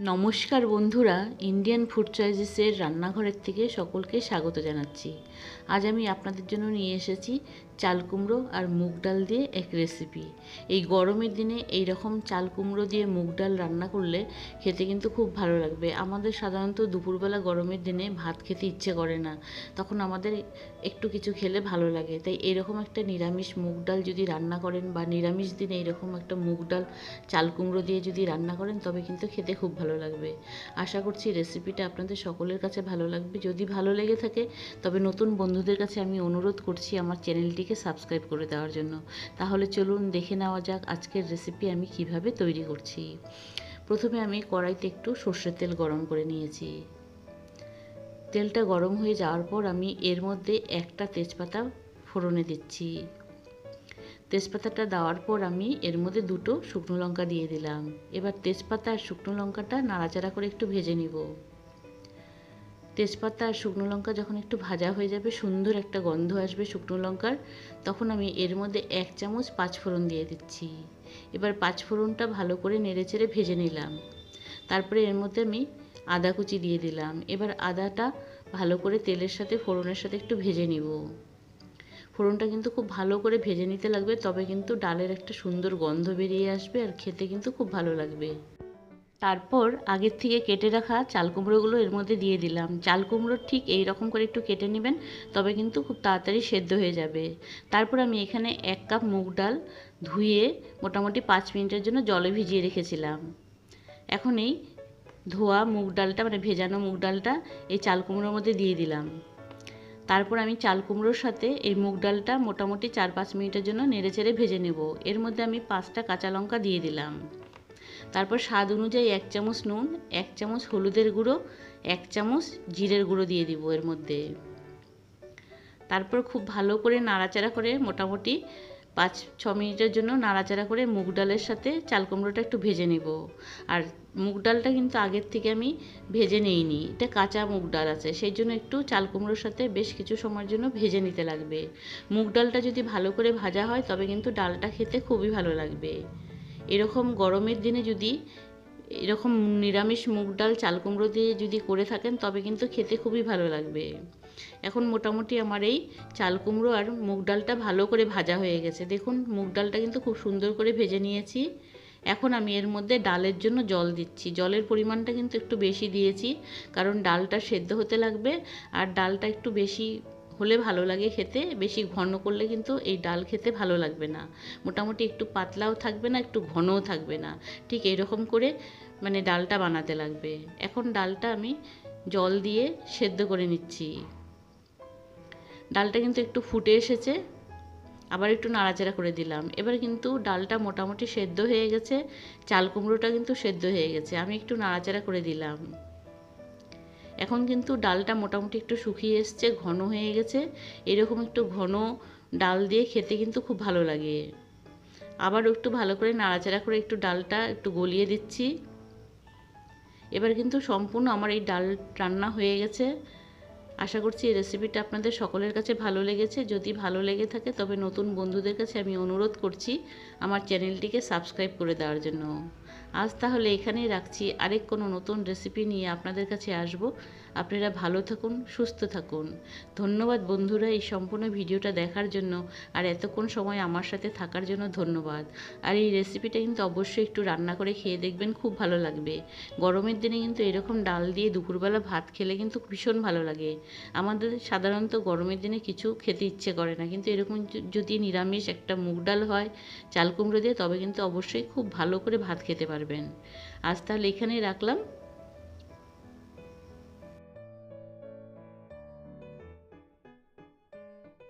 নমস্কার বন্ধুরা Indian food চয়েসেসের রান্নাঘরের থেকে সকলকে স্বাগত জানাচ্ছি। আজ আমি আপনাদের জন্য নিয়ে এসেছি চাল কুমড়ো আর মুগ ডাল দিয়ে এক রেসিপি এই গরমের দিনে এই রকম চাল কুমড়ো দিয়ে মুগ ডাল রান্না করলে খেতে কিন্তু খুব ভালো লাগবে। আমাদের সাধারণত দুপুরবেলা গরমের দিনে ভাত খেতে ইচ্ছে করে না। তখন আমাদের একটু কিছু খেলে ভালো লাগে। তাই এরকম একটা নিরামিষ মুগ ডাল যদি রান্না করেন বা নিরামিষ দিনে এরকম একটা মুগ ডাল, চাল কুমড়ো দিয়ে যদি রান্না করেন, তবে কিন্তু খেতে খুব ভালো লাগবে। আশা করছি রেসিপিটা আপনাদের সকলের কাছে ভালো লাগবে। যদি ভালো লেগে থাকে, তবে নতুন বন্ধুদের কাছে আমি অনুরোধ করছি আমার চ্যানেলটিকে সাবস্ক্রাইব করে দেওয়ার জন্য। তাহলে চলুন দেখে নেওয়া যাক আজকের রেসিপি আমি কীভাবে তৈরি করছি। প্রথমে আমি কড়াইতে একটু সর্ষের তেল গরম করে নিয়েছি। তেলটা গরম হয়ে যাওয়ার পর আমি এর মধ্যে একটা তেজপাতা ফোড়নে দিচ্ছি। তেজপাতাটা দেওয়ার পর আমি এর মধ্যে দুটো শুকনো লঙ্কা দিয়ে দিলাম। এবার তেজপাতা আর শুকনো লঙ্কাটা নাড়াচাড়া করে একটু ভেজে নিব। তেজপাতা আর শুকনো লঙ্কা যখন একটু ভাজা হয়ে যাবে, সুন্দর একটা গন্ধ আসবে শুকনো লঙ্কার, তখন আমি এর মধ্যে এক চামচ পাঁচফোড়ন দিয়ে দিচ্ছি। এবার পাঁচফোড়নটা ভালো করে নেড়েচেড়ে ভেজে নিলাম। তারপরে এর মধ্যে আমি আদা কুচি দিয়ে দিলাম। এবার আদাটা ভালো করে তেলের সাথে ফোড়নের সাথে একটু ভেজে নিব। ফোড়নটা কিন্তু খুব ভালো করে ভেজে নিতে লাগবে, তবে কিন্তু ডালের একটা সুন্দর গন্ধ বেরিয়ে আসবে আর খেতে কিন্তু খুব ভালো লাগবে। তারপর আগের থেকে কেটে রাখা চাল কুমড়োগুলো এর মধ্যে দিয়ে দিলাম। চাল কুমড়ো ঠিক এই রকম করে একটু কেটে নেবেন, তবে কিন্তু খুব তাড়াতাড়ি সেদ্ধ হয়ে যাবে। তারপর আমি এখানে এক কাপ মুগ ডাল ধুয়ে মোটামুটি পাঁচ মিনিটের জন্য জলে ভিজিয়ে রেখেছিলাম। এখন এই ধোয়া মুগ ডালটা মানে ভেজানো মুগ ডালটা এই চাল কুমড়োর মধ্যে দিয়ে দিলাম। তারপর আমি চাল কুমড়োর সাথে এই মুগ ডালটা মোটামুটি চার পাঁচ মিনিটের জন্য নেড়ে চেড়ে ভেজে নেব। এর মধ্যে আমি পাঁচটা কাঁচা লঙ্কা দিয়ে দিলাম। তারপর স্বাদ অনুযায়ী এক চামচ নুন, এক চামচ হলুদের গুঁড়ো, এক চামচ জিরের গুঁড়ো দিয়ে দিব এর মধ্যে। তারপর খুব ভালো করে নাড়াচাড়া করে মোটামুটি পাঁচ, ছ মিনিটের জন্য নাড়াচাড়া করে মুগ ডালের সাথে চাল কুমড়োটা একটু ভেজে নেব। আর মুগ ডালটা কিন্তু আগের থেকে আমি ভেজে নিইনি। এটা কাঁচা মুগ ডাল আছে, সেই জন্য একটু চাল কুমড়োর সাথে বেশ কিছু সময়ের জন্য ভেজে নিতে লাগবে। মুগ ডালটা যদি ভালো করে ভাজা হয়, তবে কিন্তু ডালটা খেতে খুবই ভালো লাগবে। এরকম গরমের দিনে যদি এরকম নিরামিষ মুগ ডাল, চাল কুমড়ো দিয়ে যদি করে থাকেন, তবে কিন্তু খেতে খুবই ভালো লাগবে। এখন মোটামুটি আমার এই চাল কুমড়ো আর মুগ ডালটা ভালো করে ভাজা হয়ে গেছে। দেখুন, মুগ ডালটা কিন্তু খুব সুন্দর করে ভেজে নিয়েছি। এখন আমি এর মধ্যে ডালের জন্য জল দিচ্ছি। জলের পরিমাণটা কিন্তু একটু বেশি দিয়েছি, কারণ ডালটা সেদ্ধ হতে লাগবে আর ডালটা একটু বেশি হলে ভালো লাগে খেতে, বেশি ঘন করলে কিন্তু এই ডাল খেতে ভালো লাগবে না। মোটামুটি একটু পাতলাও থাকবে না, একটু ঘনও থাকবে না। ঠিক এরকম করে মানে ডালটা বানাতে লাগবে। এখন ডালটা আমি জল দিয়ে সেদ্ধ করে নিচ্ছি। ডালটা কিন্তু একটু ফুটে এসেছে। আবার একটু নাড়াচাড়া করে দিলাম। এবার কিন্তু ডালটা মোটামুটি সেদ্ধ হয়ে গেছে। চাল কুমড়োটা কিন্তু সেদ্ধ হয়ে গেছে। আমি একটু নাড়াচাড়া করে দিলাম। এখন কিন্তু ডালটা মোটামুটি একটু শুকিয়ে এসছে, ঘন হয়ে গেছে। এরকম একটু ঘন ডাল দিয়ে খেতে কিন্তু খুব ভালো লাগে। আবার একটু ভালো করে নাড়াচাড়া করে একটু ডালটা একটু গলিয়ে দিচ্ছি। এবার কিন্তু সম্পূর্ণ আমার এই ডাল রান্না হয়ে গেছে। আশা করছি এই রেসিপিটা আপনাদের সকলের কাছে ভালো লেগেছে। যদি ভালো লেগে থাকে, তবে নতুন বন্ধুদের কাছে আমি অনুরোধ করছি আমার চ্যানেলটিকে সাবস্ক্রাইব করে দেওয়ার জন্য। আজ তাহলে এখানেই রাখছি। আরেক কোনো নতুন রেসিপি নিয়ে আপনাদের কাছে আসব। আপনারা ভালো থাকুন, সুস্থ থাকুন। ধন্যবাদ বন্ধুরা এই সম্পূর্ণ ভিডিওটা দেখার জন্য, আর এতক্ষণ সময় আমার সাথে থাকার জন্য ধন্যবাদ। আর এই রেসিপিটা কিন্তু অবশ্যই একটু রান্না করে খেয়ে দেখবেন, খুব ভালো লাগবে। গরমের দিনে কিন্তু এরকম ডাল দিয়ে দুপুরবেলা ভাত খেলে কিন্তু ভীষণ ভালো লাগে। আমাদের সাধারণত গরমের দিনে কিছু খেতে ইচ্ছে করে না, কিন্তু এরকম যদি নিরামিষ একটা মুগ ডাল হয়, চাল কুমড়ো দিয়ে, তবে কিন্তু অবশ্যই খুব ভালো করে ভাত খেতে পারবেন। আজ তাহলে এখানেই রাখলাম।